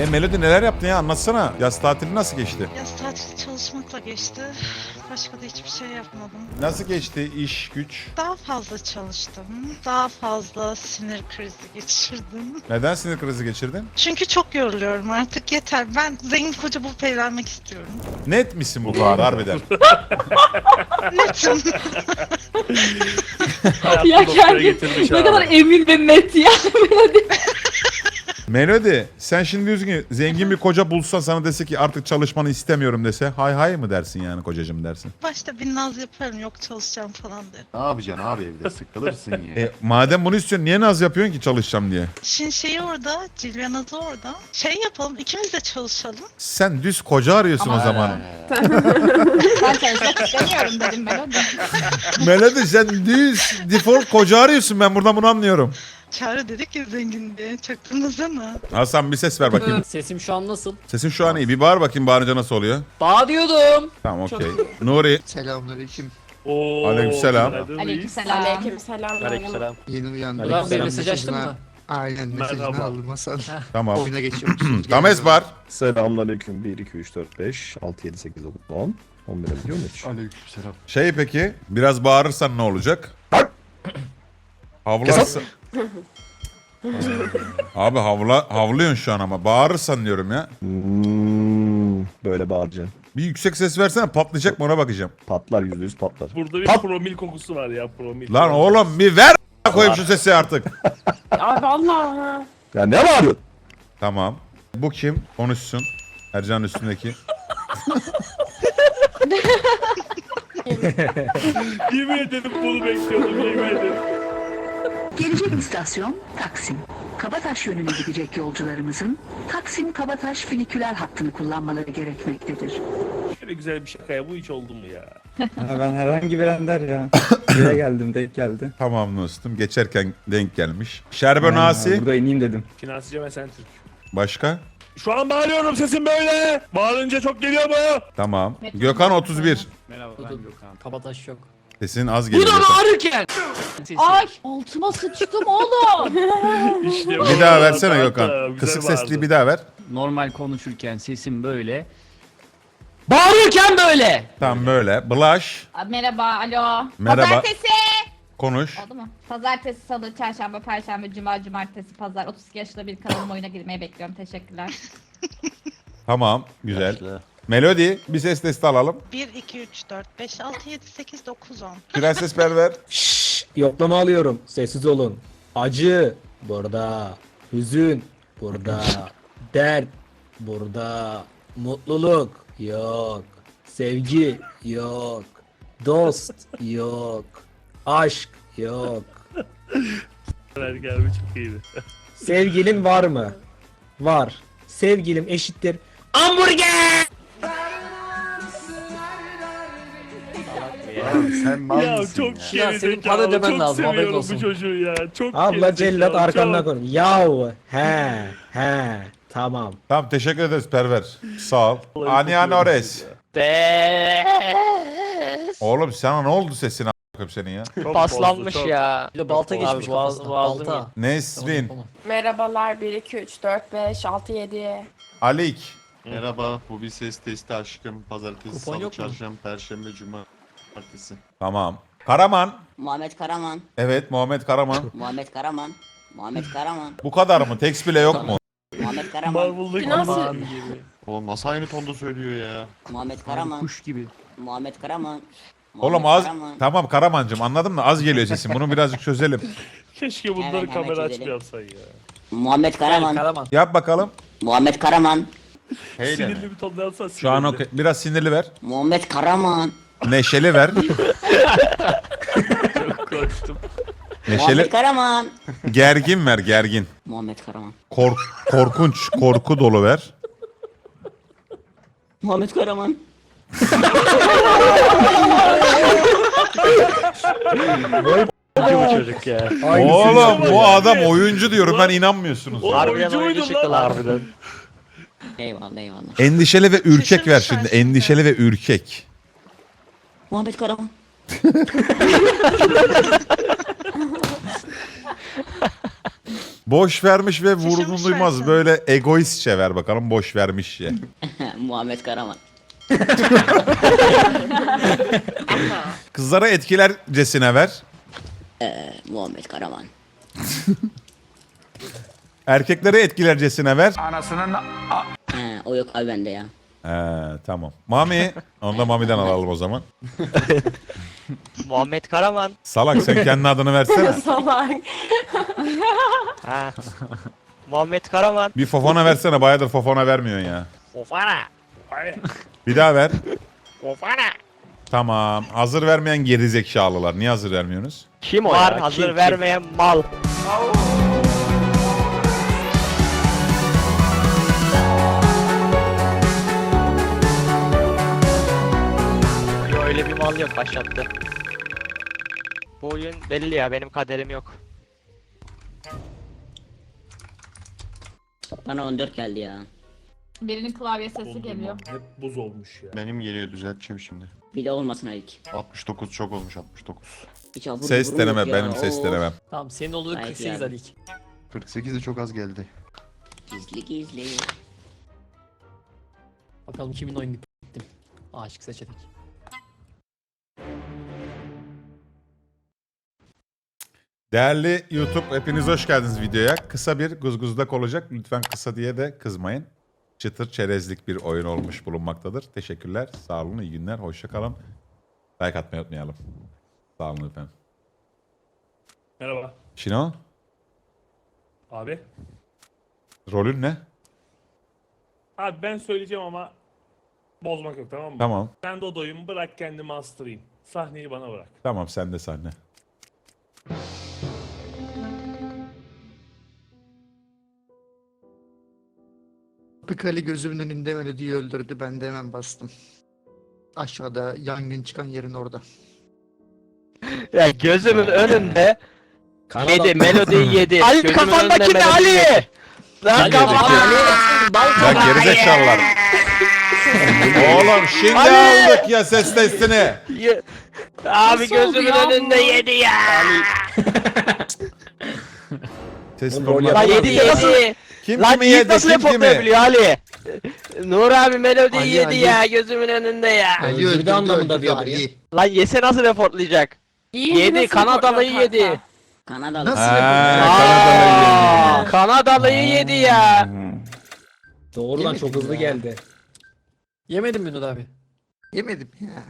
E Melody neler yaptın ya anlatsana. Yaz tatili nasıl geçti? Yaz tatili çalışmakla geçti. Başka da hiçbir şey yapmadım. Nasıl geçti iş güç? Daha fazla çalıştım. Daha fazla sinir krizi geçirdim. Neden sinir krizi geçirdin? Çünkü çok yoruluyorum artık yeter. Ben zengin koca bulup evlenmek istiyorum. Net misin bu kadar harbiden? Netim. ya kendi getirmiş ne abi. kadar emin ve net ya. Melody sen şimdi diyorsun ki zengin bir koca bulsan sana dese ki artık çalışmanı istemiyorum dese hay hay mı dersin yani kocacığım dersin. Başta bir naz yaparım yok çalışacağım falan derim. Ne yapacaksın abi evde sıkılırsın ya. E madem bunu istiyorsun niye naz yapıyorsun ki çalışacağım diye? Şimdi şeyi orada, Cilve Naz'ı orada. Şey yapalım ikimiz de çalışalım. Sen düz koca arıyorsun o zaman. ben çalışmak istemiyorum dedim ben o da. Melody sen düz default koca arıyorsun ben buradan bunu anlıyorum. Çağrı dedik ya zengin diye. Çaktınız mı? Hasan bir ses ver bakayım. Sesim şu an nasıl? Sesin şu an iyi. Bir bağır bakayım bağırınca nasıl oluyor? Bağırıyordum. Tamam okey. Nuri. Selamünaleyküm. Oo, Aleykümselam. Aleykümselam. Aleykümselam. Aleykümselam. Yeni uyandım. Ulan Aleykümselam. mesaj açtın mı? Aynen mesajını Merhaba. aldım Hasan. Tamam. Oyuna geçiyormuşsunuz. Tames var. Selamünaleyküm. 1, 2, 3, 4, 5, 6, 7, 8, 9, 10. 11 biliyor musun hiç? Aleykümselam. Şey peki biraz bağırırsan ne olacak? Havlarsın. Abi havla havlıyorsun şu an ama bağırırsan diyorum ya. Hmm, böyle bağıracaksın. Bir yüksek ses versene patlayacak mı ona bakacağım. Patlar yüzde yüz patlar. Burada bir Pat- promil kokusu var ya promil. Lan oğlum bir ver koyayım şu sesi artık. Abi Allah. Ya ne bağırıyorsun? Tamam. Bu kim? Konuşsun. Ercan üstündeki. Yemin ederim bunu bekliyordum yemin ederim. Gelecek istasyon Taksim. Kabataş yönüne gidecek yolcularımızın Taksim Kabataş finiküler hattını kullanmaları gerekmektedir. Şöyle güzel bir şakaya bu hiç oldu mu ya? ben herhangi bir ender ya. Buraya geldim, denk geldi. Tamam dostum. Geçerken denk gelmiş. Şerbe Ha, Nasi. Burada ineyim dedim. Finansçı ve Türk. Başka? Şu an bağırıyorum sesim böyle. Bağırınca çok geliyor mu? Tamam. Gökhan 31. Merhaba ben Gökhan. Kabataş yok. Sesin az Bu geliyor. da Gökhan. bağırırken. Ay altıma sıçtım oğlum. İşte bu. Bir daha versene Gökhan. güzel Kısık bağırdı. sesli bir daha ver. Normal konuşurken sesim böyle. Bağırırken böyle. Tamam böyle. Blush. Merhaba, alo. Merhaba. Pazartesi. Konuş. Oldu mu? Pazartesi, salı, çarşamba, perşembe, cuma, cumartesi, pazar. 32 yaşında bir kanalım oyuna girmeyi bekliyorum. Teşekkürler. Tamam. Güzel. Melodi. Bir ses testi alalım. 1, 2, 3, 4, 5, 6, 7, 8, 9, 10. Prenses Berber. Şşş, yoklama alıyorum. Sessiz olun. Acı burada. Hüzün burada. Dert burada. Mutluluk yok. Sevgi yok. Dost yok. Aşk yok. Gelmiş çok iyiydi. Sevgilin var mı? Var. Sevgilim eşittir. Hamburger! Sen mal Ya mısın çok ya? Ya senin para ödemen Çok lazım, haberin seviyorum olsun. bu çocuğu ya. Çok Abla geri cellat zekalı, arkamda çok. konuş. Yav. He. He. Tamam. Tamam teşekkür ederiz Perver. Sağ ol. İyi Nores. Be. Oğlum sana ne oldu sesin a**ım senin ya? Çok Paslanmış bozdu, çok. ya. Bir de balta Abi, geçmiş boğaz- kafasına. boğazım Balta. Nesrin. Merhabalar 1 2 3 4 5 6 7. Alik. Merhaba bu bir ses testi aşkım. Pazartesi, Kupon salı, yok mu? çarşamba, perşembe, cuma, cumartesi. Tamam. Karaman. Muhammed Karaman, Evet Muhammed Karaman. Muhammed Karaman, Muhammed Karaman, Bu kadar mı? Text bile yok mu? Muhammed Karaman, Nasıl? Oğlum nasıl aynı tonda söylüyor ya? Muhammed Karaman, Kuş gibi. Muhammed Karaman. Oğlum Muhammed az... Karaman. Tamam Karamancığım anladım da az geliyor sesin. Bunu birazcık çözelim. Keşke bunları Hemen, hemen kamera çözelim. ya. Muhammed Karaman, Karaman. Yap bakalım. Muhammed Karaman, Heyle. Sinirli bir tonda alsan Şu an okey. Biraz sinirli ver. Muhammed Karaman, Neşeli ver. Koştum. Muhammed Neşeli. Karaman, Gergin ver gergin. Muhammed Karaman, Kork korkunç, korku dolu ver. Muhammed Karaman, bu çocuk ya. Oğlum bu adam oyuncu diyorum ben inanmıyorsunuz. O Harbiden oyuncu çıktı lan? Harbiden. eyvallah eyvallah. Endişeli ve ürkek ver şimdi. Endişeli ve ürkek. Muhammed Karaman, Boş vermiş ve vurgun duymaz. Böyle egoistçe ver bakalım boş vermiş ye. Muhammed Karaman. Kızlara etkilercesine ver. Ee, Muhammed Karaman. Erkeklere etkilercesine ver. He, o yok abi bende ya. He, tamam. Mami. Onu da Mami'den alalım o zaman. Muhammed Karaman. Salak sen kendi adını versene. Salak. Ha. Muhammed Karaman. Bir Fofana versene. Bayağıdır Fofana vermiyorsun ya. Ofana. Bir daha ver. Ofana. Tamam. Hazır vermeyen gerizekalılar. Niye hazır vermiyorsunuz? Kim o Var hazır vermeyen mal. Yo öyle bir mal yok başlattı. Bu oyun belli ya benim kaderim yok. Bana 14 geldi ya. Birinin klavye sesi geliyor. Hep buz olmuş ya. Benim geliyor düzelteceğim şimdi. Bir de olmasın ilk. 69 çok olmuş 69. Hiç abur Ses deneme. yok ya. Benim ses Oo. denemem. Tamam senin olduğu Gayet 48 iyi hadi. 48 de çok az geldi. Gizli gizli. Bakalım kimin oyunu gittim. Aşık seçenek. Değerli YouTube hepiniz hoş geldiniz videoya. Kısa bir guzguzlak olacak. Lütfen kısa diye de kızmayın. Çıtır çerezlik bir oyun olmuş bulunmaktadır. Teşekkürler. Sağ olun. iyi günler. Hoşça kalın. Like atmayı unutmayalım. Sağ olun efendim. Merhaba. Şino, Abi. rolün ne? Abi ben söyleyeceğim ama bozmak yok tamam mı? Tamam. Ben Dodo'yum bırak kendimi astırayım. Sahneyi bana bırak. Tamam sen de sahne. Pıkali gözümün önünde melodiyi öldürdü. Ben de hemen bastım. Aşağıda yangın çıkan yerin orada. Ya gözümün önünde yedi melodiyi yedi. Ali kafandaki ne Ali? Lan kafandaki Ya gerizekalılar. Oğlum şimdi Ali! aldık ya ses testini. Abi Nasıl gözümün ya önünde yedi ya. Test rol olmaz. Lan yedi yedi. Kim Lan kimi Yiğit yedi nasıl kim kimi? Ali? Nur abi melodiyi Ali, yedi Ali. ya gözümün önünde ya. Ali öldürdü, anlamında diyor Ali. Lan yese nasıl reportlayacak? Yedi Kanadalıyı yedi. Kanadalı. Nasıl Ha, yapıyor? Kanadalıyı yedi ya. Doğrudan çok hızlı geldi. Yemedin mi Nur abi? Yemedim ya.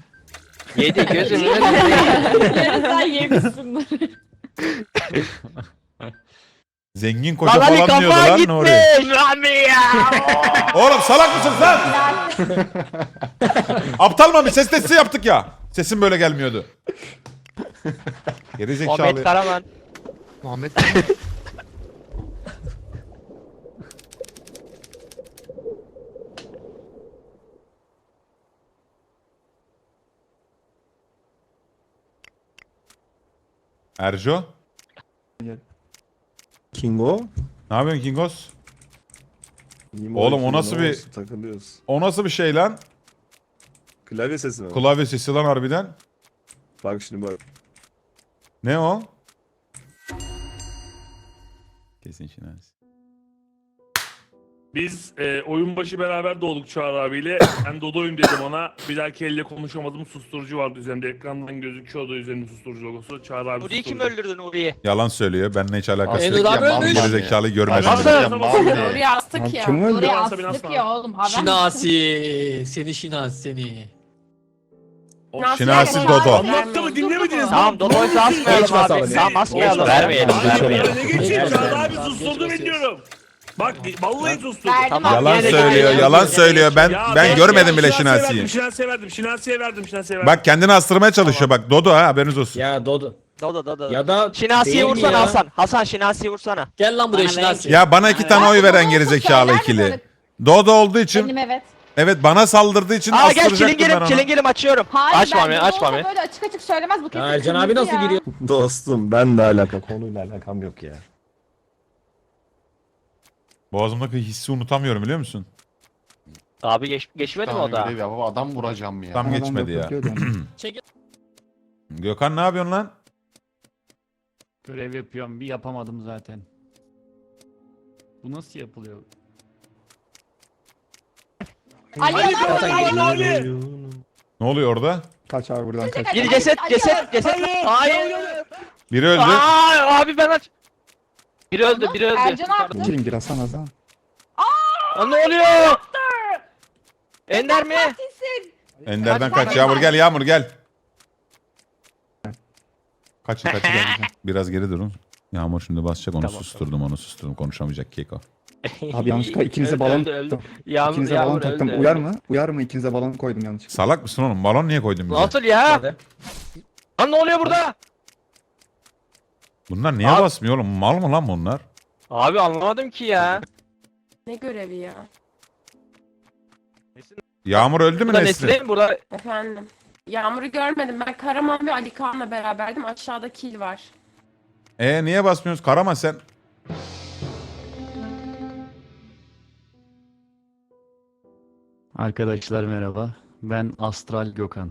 Yedi gözümün. Yarın sen yemişsin. Zengin koca Lan Ali falan diyordu kafağa lan gitmiş. Nuri. Rami ya. Oğlum salak mısın sen? Aptal mı bir ses testi yaptık ya. Sesim böyle gelmiyordu. Geri Muhammed zekalı. Karaman. Muhammed Erjo. Kingo. Ne yapıyorsun Kingos? Mimo Oğlum, o nasıl bir- olsun, Takılıyoruz. O nasıl bir şey lan? Klavye sesi mi? Klavye sesi lan harbiden. Bak şimdi bak. Ne o? Kesin şinasi. Biz e, oyun başı beraber doğduk Çağrı abiyle. Ben Dodo'yum dedim ona. Bir dahaki elle konuşamadım. Susturucu vardı üzerinde. Ekrandan gözüküyordu üzerinde susturucu logosu. Çağrı abi Nuri'yi kim susturdu. öldürdü Nuri'yi? Yalan söylüyor. Benimle hiç alakası Astık yok. ya, abi ölmüş. Geri zekalı görmedim. Astık bile. ya. Ya, mal astık ya. kim öldü? Binansa, binansa. astık ya oğlum. haber misin? Şinasi. Seni Şinasi seni. Şinasi Dodo. Anlattı mı dinlemediniz mi? Tamam Dodo'yu asmayalım abi. Tamam asmayalım. Vermeyelim, vermeyelim. Ne geçeyim. Çağrı abi susturdu diyorum. Bak vallahi. Verdim Tamam. Yalan Yine de söylüyor, gel- yalan söylüyor. Ben Ya ben görmedim bile Şinasi'ye Şinasi'yi. verdim, Şinasi'ye verdim, Şinasi'ye verdim, Şinasi'ye verdim. Bak kendini astırmaya çalışıyor bak. Dodo ha haberiniz olsun. Ya Dodo. Dodo Dodo. Ya da değil mi vursana ya? Hasan. Hasan Şinasi'yi vursana. Gel lan buraya Şinasi. Ya bana iki tane oy veren gerizekalı ikili. Dodo olduğu için Benim evet. evet bana saldırdığı için Aa gel astıracaktım ben çilingelim onu. çilingelim açıyorum. Hayır Aç ben Mami Dodo aç olsa Mami. Böyle açık açık söylemez bu kesin. Ya Ercan abi kırmızı nasıl ya. giriyor? Dostum ben de alaka konuyla alakam yok ya. Boğazımdaki hissi unutamıyorum biliyor musun? Abi geç, geçmedi mi o da? Görev ya, baba, adam vuracağım ya. Tam geçmedi ya. Çekil. Gökhan ne yapıyorsun lan? Görev yapıyorum bir yapamadım zaten. Bu nasıl yapılıyor? Ali Ali Ali. Ne oluyor orada? Kaç abi buradan kaç. Bir ceset ceset ceset. Hayır. Biri öldü. Aa, abi ben aç. Biri öldü biri öldü. Ercan abi. Girin gir Hasan Hasan. Lan ne oluyor? Ender mi? Katilsin. Ender'den kaç. Yağmur gel Yağmur gel. Kaçın kaçın. Gel, gel. Biraz geri durun. Yağmur şimdi basacak onu Tamam, susturdum onu susturdum konuşamayacak Keko. Abi yanlışlıkla ikinize Öldü, balon öldü, öldü. taktım. Yağmur, İkinize yağmur balon taktım. öldü, Uyar öldü. mı? Uyar mı? İkinize balon koydum yanlışlıkla. Salak mısın oğlum? Balon niye koydun bize? Nasıl ya? Lan ne oluyor burada? Bunlar niye Abi- basmıyor oğlum? Mal mı lan bunlar? Abi anlamadım ki ya. Ne görevi ya? Yağmur öldü mü Burada Nesrin? Nesrin burada. Efendim. Yağmur'u görmedim. Ben Karaman ve Ali Kaan'la beraberdim. Aşağıda kil var. E niye basmıyoruz? Karaman sen. Arkadaşlar merhaba. Ben Astral Gökhan.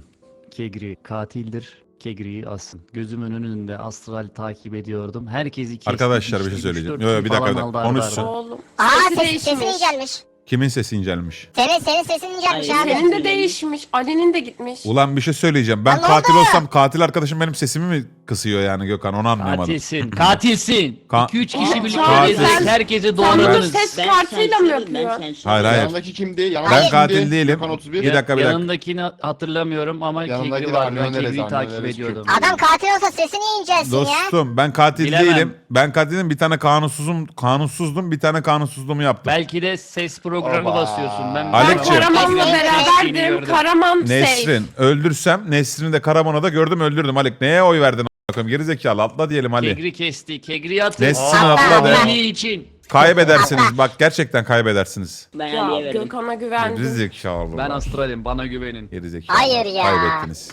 Kegri katildir. Kegri'yi asın. Gözümün önünde Astral takip ediyordum. Herkesi kesti. Arkadaşlar bir şey söyleyeceğim. Yo, yo, bir dakika, bir dakika. Konuşsun. Oğlum. Aa Sesi ses, değişmiş. sesin incelmiş. Kimin sesi incelmiş? Senin senin sesin incelmiş Hayır, abi. senin- Senin de değişmiş. Ali'nin de gitmiş. Ulan bir şey söyleyeceğim. Ben Ya ne katil oldu? olsam katil arkadaşım benim sesimi mi kısıyor yani Gökhan? Onu anlayamadım. Katilsin. Katilsin. Ka- 2-3 kişi birlikte Katil. gezerek herkesi Sen burada doğradınız. ses kartıyla mı yapıyor? Hayır hayır. Yanındaki kimdi? Yanındaki Ben kimdi? katil değilim. Gökhan 31. Bir dakika bir dakika. Yanındakini hatırlamıyorum ama Yanındaki Kegri de var. Ben Kegri'yi takip ediyordum. Adam katil olsa sesini incelsin ya. Dostum ben katil Bilemem. değilim. Ben katilim bir tane kanunsuzum, kanunsuzdum bir tane kanunsuzluğumu yaptım. Belki de ses programı Oba. basıyorsun. Ben Ben. Karaman'la beraberdim. Karaman safe. Nesrin öldürsem Nesrin'i de Karaman'a da gördüm öldürdüm. Alek neye oy verdin? A**ım? Geri zekalı atla diyelim Ali. Kegri kesti. Kegri atın. Nesrin Aa. atla de. İçin. Kaybedersiniz bak gerçekten kaybedersiniz. Ben Ya Ali'ye verdim. Gökhan'a Geri güvendim. zekalı. Ben astralim. Bana güvenin. Geri zekalı. Hayır ya. Kaybettiniz.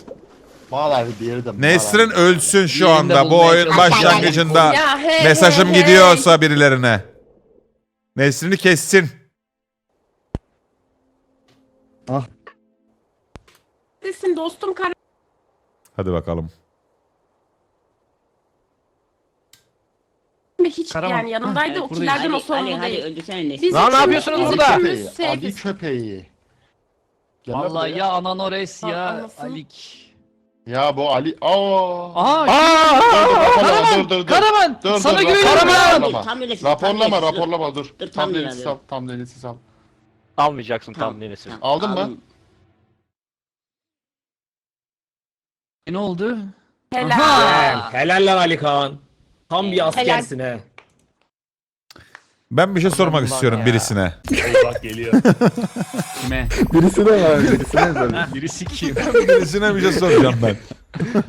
Bağlar diğeri de. Nesrin ölsün şu Yerinde anda bu bulmaya oyun çalışıyorum. başlangıcında. Ya hey, Mesajım hey, hey. gidiyorsa birilerine. Nesrin'i kessin. Neredesin dostum Karaman? Hadi bakalım. Hiç Karaman. yani yanımdaydı. O killerden o sorumlu hadi değil. öldürsene Nesrin. Biz Lan ne üçümüz- yapıyorsunuz biz burada? üçümüz Köpeği. Adi safe'iz. köpeği. Gel Vallahi buraya. ya Ananores ya anlasın. Alik. Ya bu Ali. Aa. Aa, Aa! Raporlama dur dur dur. Karaman Dur, sana dur, güveniyorum. raporlama. Tam Raporlama. tam öylesin, Raporlama tam öylesin. raporlama dur. Dur, Tam tam ilerliyorum. sal. Tam denesi sal. Almayacaksın tam Tamam, neresi. tamam, Aldın mı? aldım. Ne oldu? Helal. Helal lan Ali Kaan. Tam bir askersin he. Ben bir şey sormak Ulan istiyorum ya. birisine. Bak geliyor. Kime? Birisi de var. Birisi de var. Birisi kim? birisine bir şey soracağım ben.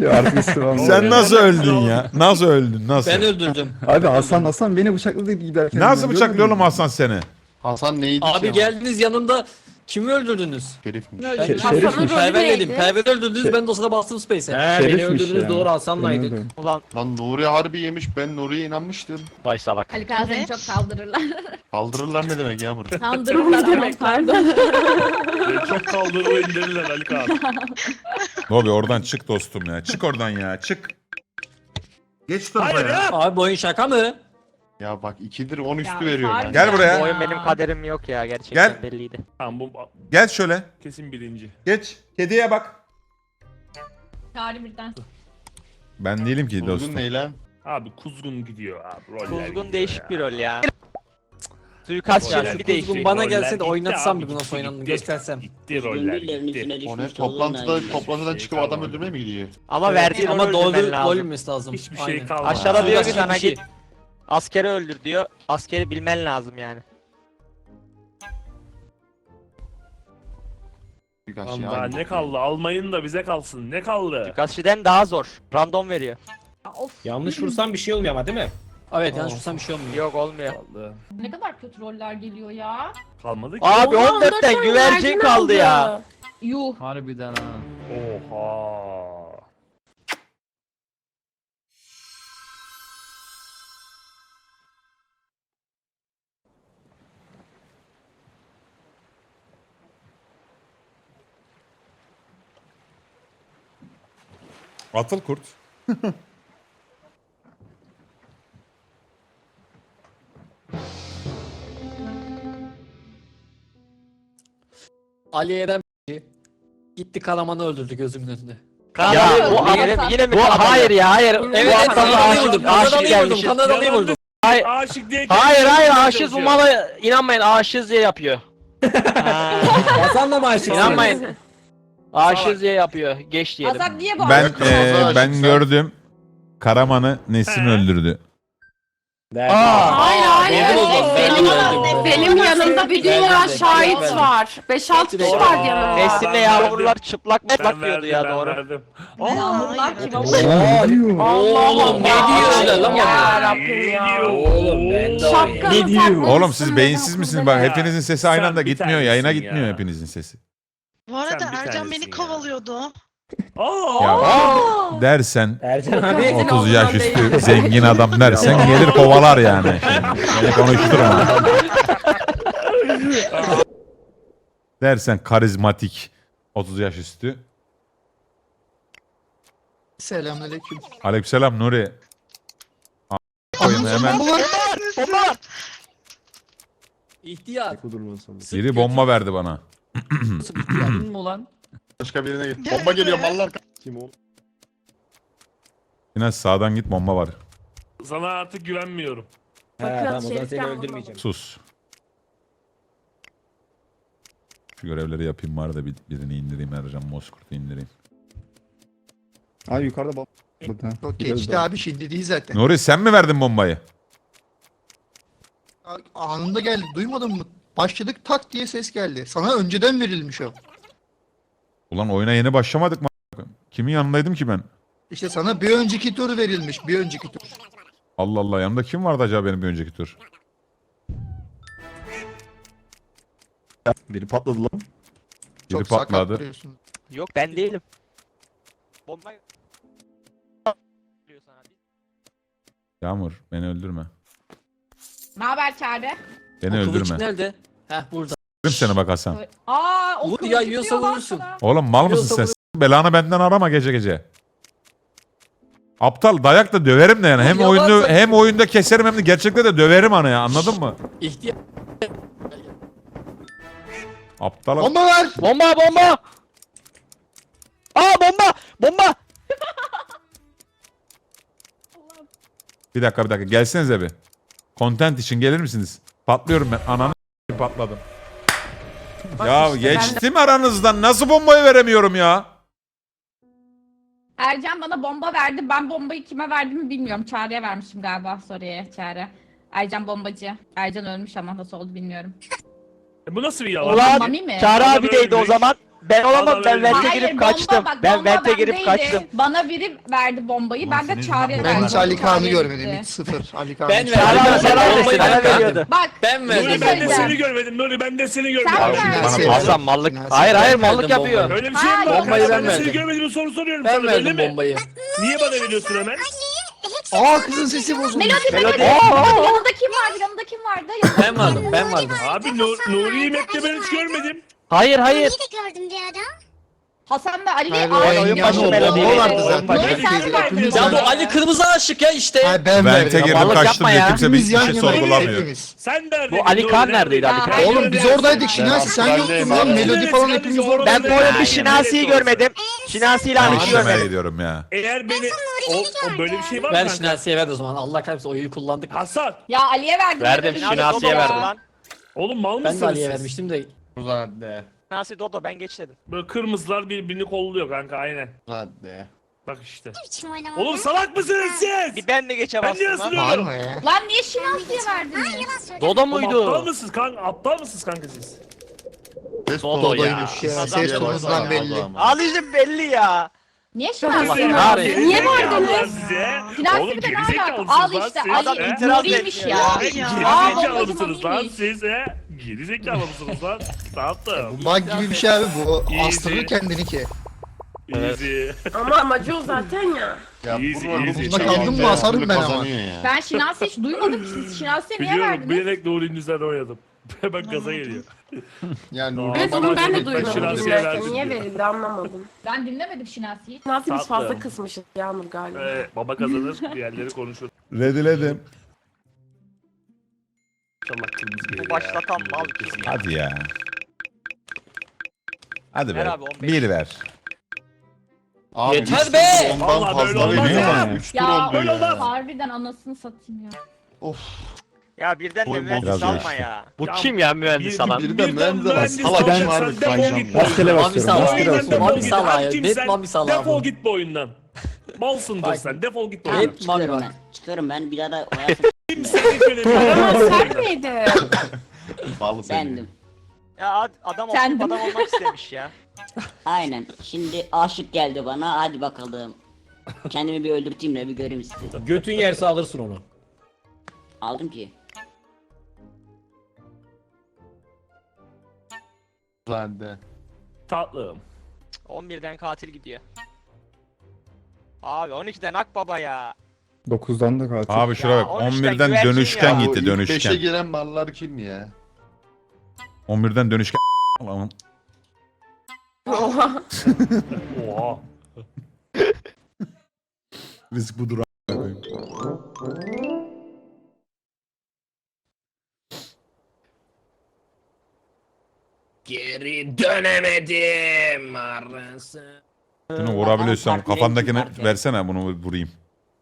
Ya artık istemem. Sen nasıl öldün ya? Nasıl öldün? Nasıl? Ben öldürdüm. Abi Hasan Hasan beni bıçakladı giderken. Nasıl Ben bıçaklıyor oğlum Hasan seni? Hasan neydi Abi ki? geldiniz yanımda kimi öldürdünüz? Herifmiş. Ben Şerif Perver neydi? dedim. Perver öldürdünüz ben de o sırada bastım Space'e. He beni Şerifmiş öldürdünüz ya. doğru Hasan'laydık. Ulan Lan Nuri harbi yemiş. Ben Nuri'ye inanmıştım. vay salak. Ali Evet. çok kaldırırlar. Kaldırırlar ne demek Yağmur? Kandırırlar ama demek pardon. Beni çok kaldırır o indirirler Ali Kaan. Lobi oradan çık dostum ya. Çık oradan ya. Çık. Geç tarafa Hayır ya. Abi bu oyun şaka mı? Ya bak 2'dir 10 üstü veriyor yani. Gel ya. buraya. Bu oyun benim kaderim yok ya gerçekten Gel. belliydi. Tamam bu Gel şöyle. kesin birinci. Geç. Kediye bak. Çağrı birden. Ben değilim ki Kuzgun dostum. ne lan? Abi kuzgun gidiyor abi. Roller Kuzgun gidiyor değişik ya. bir rol ya. Roller bir değişik. Kuzgun bana roller gelse de gitti oynatsam abi, bir nasıl gitti, oynandığını gitti. göstersem. Gitti roller Gündürlerin gitti. O ne? Toplantıda, toplantıdan gidiyor. çıkıp adam öldürmeye mi gidiyor? Ama verdiği Ama rolü doğru rol lazım. Hiçbir şey Aynen. kalmadı. Aşağıda diyor ki Suikastçı sana bir şey. git askeri öldür diyor. Askeri bilmen lazım yani. Birkaç Lan daha ne kaldı? Almayın da bize kalsın. Ne kaldı? Suikastçiden daha zor. Random veriyor. Of. Yanlış vursam bir şey olmuyor ama değil mi? Evet yanlış vursam bir şey olmuyor. Yok olmuyor. Kaldı. Ne kadar kötü roller geliyor ya. Kalmadı ki. Abi Oha, 14'ten 14 tane güvercin güvercin kaldı ya. Yuh. Harbiden ha. Oha. Atıl kurt. Ali Eren gitti kalamanı öldürdü gözümün önünde. Kaan Ya bu yine, yine mi Bu hayır ya hayır. Evet, bu adamla Kanadalı'yı aşık, aşık Kanadalı'yı vurdum. gelmiş. Kanadalı'yı vurdum. Hayır Aşık diye hayır, hayır aşız bu mala inanmayın aşız diye yapıyor. Hasan da mı aşıksın? inanmayın. Aşız diye yapıyor. Geç diyelim. Hasan niye bu Ben Yakın olsa eee, ben gördüm. Karaman'ı Nesin He. öldürdü. Aa, Hayır hayır. Benim oğlum, Benim, benim benim, oğlum. yanımda bir dünya şahit var. 5-6 kişi var yanımda. Nesin'le yağmurlar çıplak Ben çıplak diyordu verdim, ya ben doğru. verdim. Yağmurlar kim o? Oğlum ne diyorsun lan Ya bana? Rabbim ya. Oğlum ben de Şapkanı Oğlum siz beyinsiz misiniz? Bak hepinizin sesi aynı Sen anda bir gitmiyor. Yayına tanesin gitmiyor ya. hepinizin sesi. Bu arada Sen bir Ercan tanesin beni ya. kovalıyordu. Aa. Ya dersen Ercan abi. 30 yaş üstü zengin adam dersen gelir kovalar yani. Beni konuşturma. dersen karizmatik 30 yaş üstü. Selamünaleyküm. Aleykümselam Nuri. A- Koyun hemen İhtiyar. biri bomba verdi bana. Nasıl bir ihtiyacın mı olan? Başka birine git. Bomba geliyor mallar. Kim o? Yine sağdan git bomba var. Sana artık güvenmiyorum. He Bakın, tamam o zaman seni öldürmeyeceğim. Sus. Şu görevleri yapayım var da bir, birini indireyim Ercan Moskurt'u indireyim. Abi yukarıda bak. Yok geçti abi şimdi değil zaten. Nuri sen mi verdin bombayı? Anında geldi. Duymadın mı? Başladık tak diye ses geldi. Sana önceden verilmiş o. Ulan oyuna yeni başlamadık mı? Kimin yanındaydım ki ben? İşte sana bir önceki tur verilmiş. Bir önceki tur. Allah Allah yanımda kim vardı acaba benim bir önceki tur? Biri patladı lan. Biri Çok sakat patladı. duruyorsun. Yok ben değilim. Bomba Yağmur beni öldürme. Ne haber Çare? Beni O kılıç öldürme. nerede? Heh burada. Öldürürüm seni bak Hasan. Aa o Vur kılıç ya, diyor yiyorsa lan vurursun. sana. Oğlum mal mısın sen? Yoksa S- Belanı benden arama gece gece. Aptal dayak da döverim de yani. Hem yalan oyunu sen- hem oyunda keserim hem de gerçekte de döverim ana ya. Anladın mı? İhtiyar. Aptal. Bomba ver. Bomba bomba. Aa bomba bomba. Bir dakika bir dakika gelsenize bir. Content için gelir misiniz? Patlıyorum ben. Ananı patladım. ya işte geçtim aranızdan. Nasıl bombayı veremiyorum ya? Ercan bana bomba verdi. Ben bombayı kime verdiğimi bilmiyorum. Çare'ye vermişim galiba soruya Çare. Ercan bombacı. Ercan ölmüş ama nasıl oldu bilmiyorum. E bu nasıl bir yalan? Ulan Mami mi? Çağrı Adam abideydi o ölmüş. zaman. Ben olamam ben ölmüş. vente Hayır, girip bomba kaçtım. bak, Ben bomba vente girip bendeydi. kaçtım. Bana biri verdi bombayı. Ben de verdim. Ben hiç Ali Kaan'ı görmedim. gitti. Hiç sıfır. Ali Kaan. Ben verdim. Çağrı abi sen Ben neredesin? Bana verdim. veriyordu. Bak Ben Nuri verdim. ben de seni görmedim. Nuri ben de seni görmedim. Sen verdin. Bana-? Hasan mallık. Hayır hayır mallık verdim yapıyor. bombayı. Öyle bir şey mi var? bombayı Ben ben de seni verdim. görmediğimi soru soruyorum Ben sana öyle verdim mi? bombayı. Niye bana veriyorsun hemen? Aa kızın sesi bozulmuş. Melodi Melodi. Melodi. Yanında kim vardı? Yanında kim vardı? Yanında Ben vardım. Ben vardım. Abi Nur, Nuri'yi map'te ben hiç görmedim. Hayır hayır. de gördüm bir ara. Hasan'la Ali. Hayır, Aa, oyun başı melodi melodi. vardı zaten. hepimiz Ya bu Ali kırmızı aşık ya işte. Ha, ben Vente verdim. girdim Vallahi kaçtım yapma diye ya. kimse bir, bir yan şey yana sorgulamıyor. hepimiz. Sen neredeydin? Bu Ali Kaan neredeydi? Ali Kaan. Oğlum biz oradaydık. Şinasi sen yoktun lan. Melodi falan hepimiz orada. Ben bu arada bir Şinasi'yi görmedim. Şinasi ile Ben Halik'i işlemeye görmedim. gidiyorum ya. Eğer beni... O, o böyle bir şey var mı Ben kanka? Şinasi'ye verdim o zaman. Allah kahretsin oyu kullandık. Hasan. Ya Ali'ye verdim. Verdim. Şinasi'ye verdim. Oğlum mal Ben mısınız de Ali'ye siz? vermiştim de. Hadi. Şinasi Dodo ben geç dedim. Böyle kırmızılar birbirini kolluyor kanka aynen. Hadi. Bak işte. Oynamadı. Oğlum salak mısınız siz? Bir ben de geçe Ben bastım niye lan. mı ya? Lan niye Şinasi'ye verdiniz? Yalan söyle. Dodo Oğlum aptal muydu? mısınız kanka? Aptal mısınız kanka siz? Ses Dodo ya. Ya. Adam Ses tonundan belli. Al işte belli ya. Niye Allah verdiniz? kahretsin. Niye Gerizekalılar verdiniz? size. Oğlum bir de ne alaka? gerizekalısınız Al lan işte siz. Ali Adam itiraz Nuri'ymiş etmiyor ya. ya. Aa Gerizekalı bombacı mısınız lan Nuri'ymiş. siz he? Gerizekalı mısınız lan? Tatlım. Bug gibi bir şey abi bu. Astırır kendini ki. Easy. Ama amacı o zaten ya. Ya Easy, bunlar easy. Bunda kaldım mı asarım ben ama. Ben Şinasi hiç duymadım. Siz Şinasi'ye niye Biliyorum verdiniz? bilerek Nuri'nin üzerine oynadım. Hemen gaza geliyor. Yani Aa, Evet Ama onu ben de ben duymadım. Dinlerken. verdim Niye verildi anlamadım. Ben dinlemedim Şinasi'yi. Nasıl biz fazla kısmışız Yağmur galiba. Ee, baba kazanır, diğerleri konuşur. Rediledim. İnşallah kırmızı gelir Bu ya. başlatan mal kim ya? Hadi ya. Hadi Ver be. abi, 15. Bir ver. Abi Yeter üç be! tur Ondan Vallahi böyle fazla olmaz veriyor ya. ama 3 tur Ya oldu öyle ya. olmaz. harbiden anasını satayım ya. Ya birden de Boy mühendis biraz alma ya. Bu Ya kim ya mühendis bir- alan? Biri de mühendis mühendis salak olacaksan vardı defol kayacağım. git bu oyundan. Mami basıyorum. Salah. Oyundan basıyorum. defol Mami git. Salah ya. kimsen Net Mami Salah Defol bu. git bu oyundan. Malsındır Bak. sen. Defol git bu oyundan. Hep Mami bak. Çıkıyorum ben bir ara Kimsenin şöyle bir Karaman sen miydin? Vallahi seni. Ya ad- adam Kendim. adam olmak istemiş ya. Aynen. Şimdi aşık geldi bana. Hadi bakalım. Kendimi bir öldürteyim de bir göreyim sizi. Götün yerse alırsın onu. Aldım ki. Ben de. Tatlım. 11'den katil gidiyor. Abi 12'den Akbaba ya. 9'dan da katil. Abi şuraya bak. Ya, 13'ten 11'den güvercin dönüşken ya. gitti dönüşken. beşe giren mallar kim ya? 11'den dönüşken. Allah'ım. Oha. Oha. Risk budur. koyayım. Geri dönemedim arası. Bunu vurabiliyorsam Partnerim kafandakini versene bunu vurayım.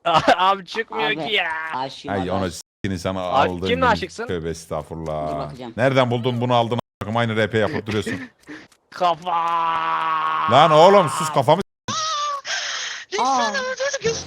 Abi çıkmıyor Abi. ki ya. Aşığım Ay abi. onu s**kini sana Abi, aldım. kimle aşıksın? Tövbe Dur estağfurullah. bakacağım. Nereden buldun bunu aldın a**ım aynı rap yapıp duruyorsun. Kafa. Lan oğlum sus kafamı öldürdü göz.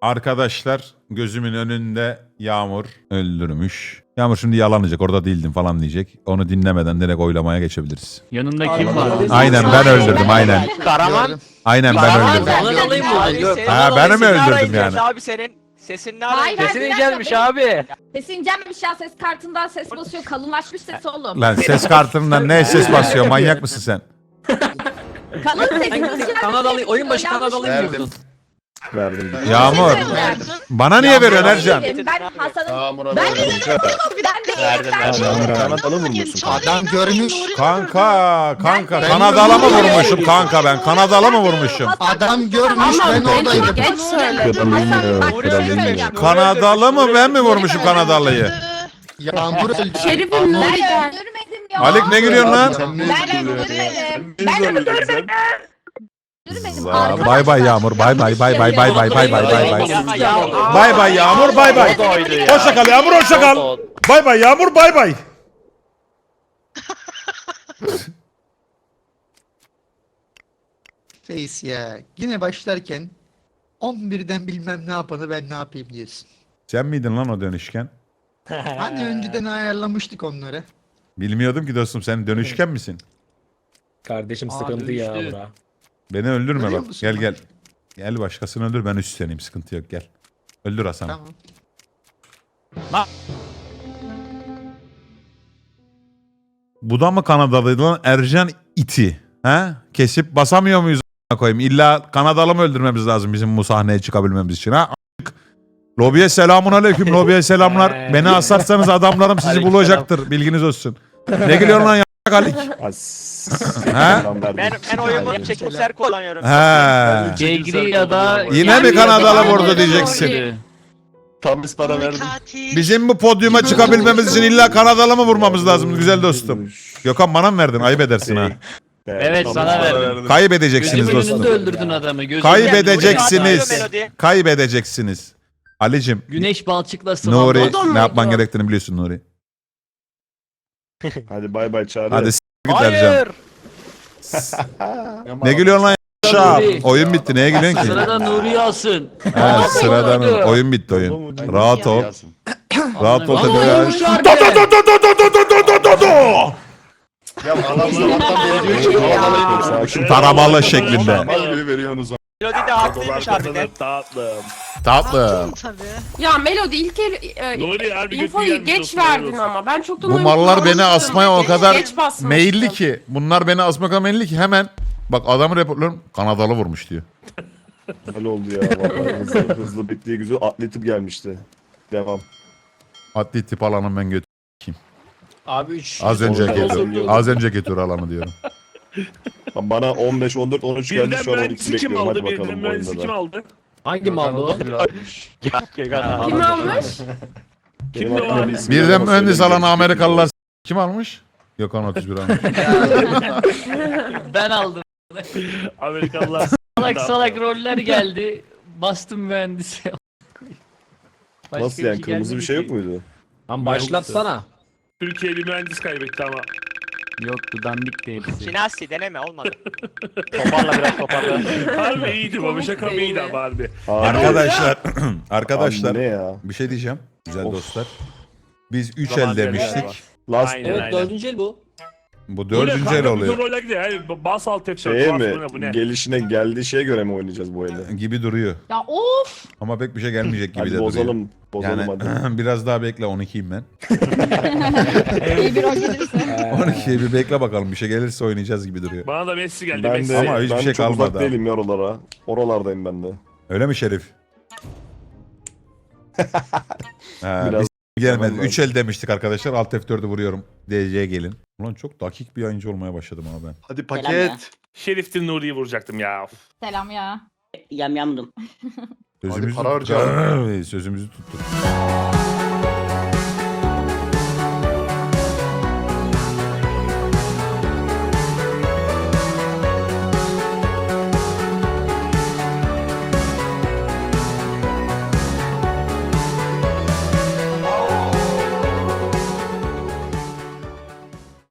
Arkadaşlar gözümün önünde Yağmur öldürmüş. Yağmur şimdi yalanlayacak orada değildin falan diyecek. Onu dinlemeden direkt oylamaya geçebiliriz. Yanında kim var? Aynen ben öldürdüm aynen. Karaman. Aynen ben Karaman öldürdüm. Da alayım senin Ha, ben mi öldürdüm yani? Abi senin sesin ne Hayır, Sesin bir dakika, incelmiş benim- abi. Sesin incelmemiş ya ses kartından ses basıyor kalınlaşmış ses oğlum. Lan ses kartından ne ses basıyor manyak mısın sen? Kalın sesin. Kanadalı oyun başı Kanadalı Verdim. diyordun? Verdim. Yağmur bana niye veriyorsun Ercan? Ben Hasan'ın Ben de Kanadalı vurmuşsun. Adam görmüş. Kanka kanka Ben- Kanadalı mı vurmuşum kanka ben Kanadalı mı vurmuşum? Adam görmüş ben oradaydım. geç söyle. Şey. Kanadalı mı ben mi vurmuşum Kanadalıyı? Yağmur öldü. Şerifim ya. Alik ne gülüyorsun lan? Ben öldürmedim. Ben öldürmedim. Za- Arkadaşlar, Bay bay Yağmur bay bay bay bay bay bay bay bay bay bay. Bay bay Yağmur bay bay. Hoşça kal Yağmur hoşça kal. Bay bay Yağmur bay bay. Face ya. Yine başlarken 11'den bilmem ne yapanı ben ne yapayım diyorsun. Sen miydin lan o dönüşken? Hani önceden ayarlamıştık onları. Bilmiyordum ki dostum sen dönüşken misin? Kardeşim Aa, sıkıntı ya dönüştü. bura. Beni öldürme Görüyor bak. musun Gel bak? gel. Gel başkasını öldür ben üstleneyim sıkıntı yok gel. Öldür Hasan'ı. Tamam. Bu da mı Kanadalıydı lan Ercan iti? He? Kesip basamıyor muyuz a**ına koyayım? İlla Kanadalı mı öldürmemiz lazım bizim bu sahneye çıkabilmemiz için ha? A**lık. Lobiye selamun aleyküm. Lobiye selamlar. Beni asarsanız adamlarım sizi Aleyküm bulacaktır. Bilginiz olsun. Ne gülüyorsun lan ya Alik? As. Ha? Ben, ben oyumu çekimser kullanıyorum. He. Kegri ya da... Yine mi Kanadalı vurdu diyeceksin? Tam biz para verdim. Bizim bu podyuma çıkabilmemiz için illa Kanadalı mı vurmamız lazım güzel dostum? Gökhan bana mı verdin? Ayıp edersin ha. Evet Tam sana verdim. Kaybedeceksiniz Gözümün dostum. öldürdün adamı. Gözümün Kaybedeceksiniz. Kaybedeceksiniz. Alicim, Güneş balçıkla Nuri sıvandı. mıydı ne yapman gerektiğini biliyorsun Nuri. Hadi bay bay çağrı. Hadi s*** git Ercan. Hayır. Ne gülüyorsun lan Şap? Oyun bitti neye gülüyorsun ki? Sırada Nuri alsın. He sıradan oyun. bitti oyun. Rahat ol. Rahat ol Vallahi bu tekrar. şarkı. Ya adam sabahtan beri diyor ki. Taramalı şeklinde. Şaban bile veriyorsunuz Melodi de haklıymış harbiden. Tatlım. Tatlı. Tabii. Ya Melodi ilk el, e, Nuri harbi infoyu geç verdin olsun. ama ben çoktan Bu oyunu mallar beni kullanmıştım. asmaya o Geç- kadar geç basmıştım. meyilli ki. Bunlar beni asmaya o kadar meyilli ki hemen bak adamı reportluyorum Kanadalı vurmuş diyor. Öyle oldu ya. Vallahi hızlı, hızlı bittiği güzel atletim gelmişti. Devam. Adli tip alanım ben götür. Abi 3. Az önceki Olsun, tur. olsun. Az önceki tur alanı diyorum. Bana 15, 14, 13 geldi Birden şu an 12 mühendisi kim bekliyorum. aldı? Hadi Birden bakalım bu mühendisi oyunda kim da. aldı? Hangi mal bu? Kim almış? Benim Kimdi o? bir isim Birden gelmez, mühendis alanı Amerikalılar s- kim almış? Gökhan 31 almış. ben aldım. Amerikalılar Salak salak roller geldi. Bastım mühendise. Başka Nasıl yani kırmızı bir şey yok ki. muydu? Lan başlatsana. Türkiye bir mühendis kaybetti ama. Yoktu dandik de hepsi. Şinasi deneme olmadı. toparla biraz toparla. Harbi iyiydi bu. Şaka iyiydi ama harbi. Arkadaşlar, arkadaşlar ne ya? bir şey diyeceğim güzel Of. dostlar. Biz 3 Zaman el demiştik. galiba. Last Aynen, Evet aynen. dördüncü el bu. Bu Bu dördüncü el oluyor roller gidiyor. Yani bas alt F4. şeye bas mi? bu ne, bu ne? Gelişine geldiği şeye göre mi oynayacağız bu eli? gibi duruyor. Ya of. Ama pek bir şey gelmeyecek gibi Hadi de duruyor. bozalım. Bozalım Yani hadi. biraz daha bekle 12'yim ben. İyi bir o gelirse. 12'ye bir bekle bakalım bir şey gelirse oynayacağız gibi duruyor. Bana da Messi geldi. Ben Messi. de Ama hiçbir ben şey çok kalmadı uzak ha. değilim ya oralara. Oralardayım ben de. Öyle mi Şerif? ha, Biraz biz gelmedi. zaman 3 el demiştik arkadaşlar. Alt F4'ü vuruyorum. DC'ye gelin. Ulan çok dakik bir yayıncı olmaya başladım abi ben. Hadi Selam ya. paket. Şeriftin Nuri'yi vuracaktım ya. Selam ya. Yamyamdım. Sözümüzü, para harcayalım. Sözümüzü tuttuk.